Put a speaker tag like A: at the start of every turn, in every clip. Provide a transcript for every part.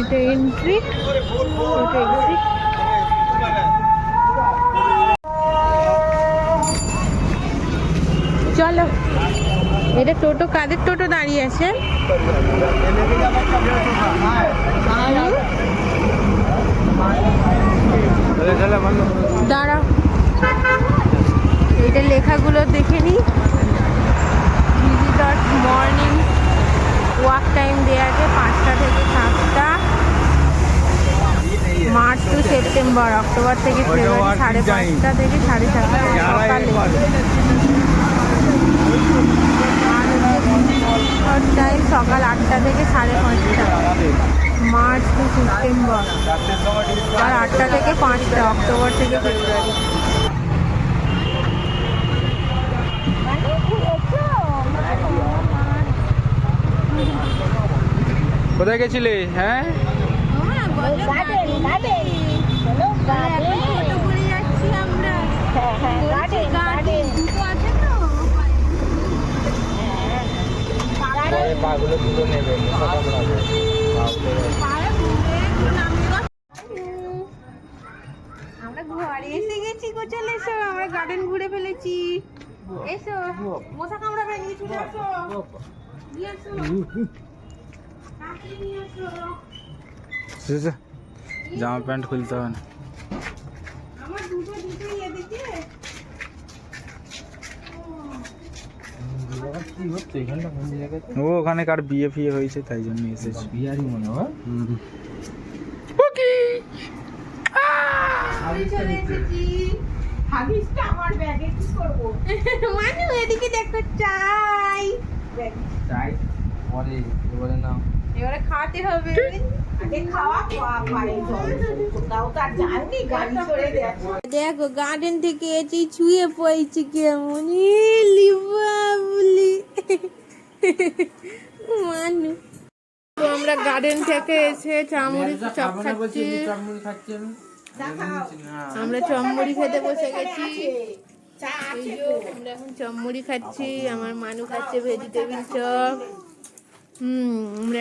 A: এটা এন্ট্রি ওটা এক্সিট চলো, এটা টোটো, কাদের টোটো দাঁড়িয়ে আছে? দাঁড়াও। এটা লেখাগুলো দেখে নি ভিজিটর মর্নিং ওয়াক টাইম দেওয়া আছে, পাঁচটা থেকে সাতটা মার্চ টু সেপ্টেম্বর অক্টোবর থেকে ফেব্রুয়ারি সাড়ে পাঁচটা থেকে সাড়ে সাতটা সকালে টাইম সকাল আটটা থেকে সাড়ে পাঁচটা। March to September. আর আটটা থেকে পাঁচটা অক্টোবর থেকে ফেব্রুয়ারি।
B: কোথায় গেছিলে? হ্যাঁ?
A: আমরা ঘরে এসে গেছি গো, চলে এসো, আমরা গার্ডেন ঘুরে ফেলেছি। এসো, মশা কামড়াবে, নিয়ে চলে আসো। নিয়ে আসো। নিয়ে আসো।
B: জামা প্যান্ট খুলতে হবে না। ও ওখানে কার বিয়ে ফিয়ে হয়েছে তাই জন্য এসেছি।
C: বিহারি মনে হয়।
A: আমার ব্যাগে কি করব? মানু এদিকে দেখো চাই।
C: চাই। পরে এবারে
A: এবারে খাওয়াতে হবে। দেখো গার্ডেন থেকে এসে ছুঁয়ে পড়েছি কেমন। মানু। তো আমরা গার্ডেন থেকে এসে চামড়ি চপ খাচ্ছি।
C: আমি
A: আমরা চমড়ি খেতে বসে গেছি। আমরা এখন চমড়ি খাচ্ছি আমার মানু খাচ্ছে ভেজিটেবিল চপ।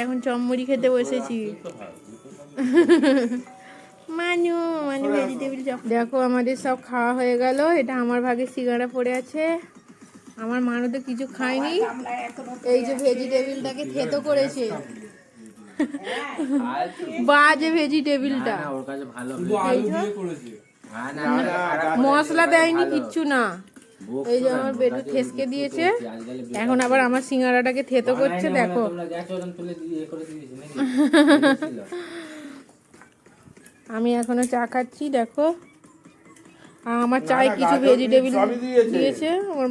A: এখন চমড়ি খেতে বসেছি মানু মানু ভেজিটেবিল চপ দেখো আমাদের সব খাওয়া হয়ে গেল এটা আমার ভাগে সিঙ্গারা পড়ে আছে আমার মানু তো কিছু খায়নি এই যে ভেজিটেবিলটাকে থেতো করেছে বাজে ভেজিটেবিলটা
C: হ্যাঁ
A: মশলা দেয়নি কিচ্ছু না এই যে আমার বেটু থেসকে দিয়েছে। এখন আবার আমার সিঙ্গারাটাকে থেতো করছে দেখো। আমি এখনও চা খাচ্ছি দেখো। আর আমার চায় কিছু ভেজিটেবিল দিয়েছে। আমার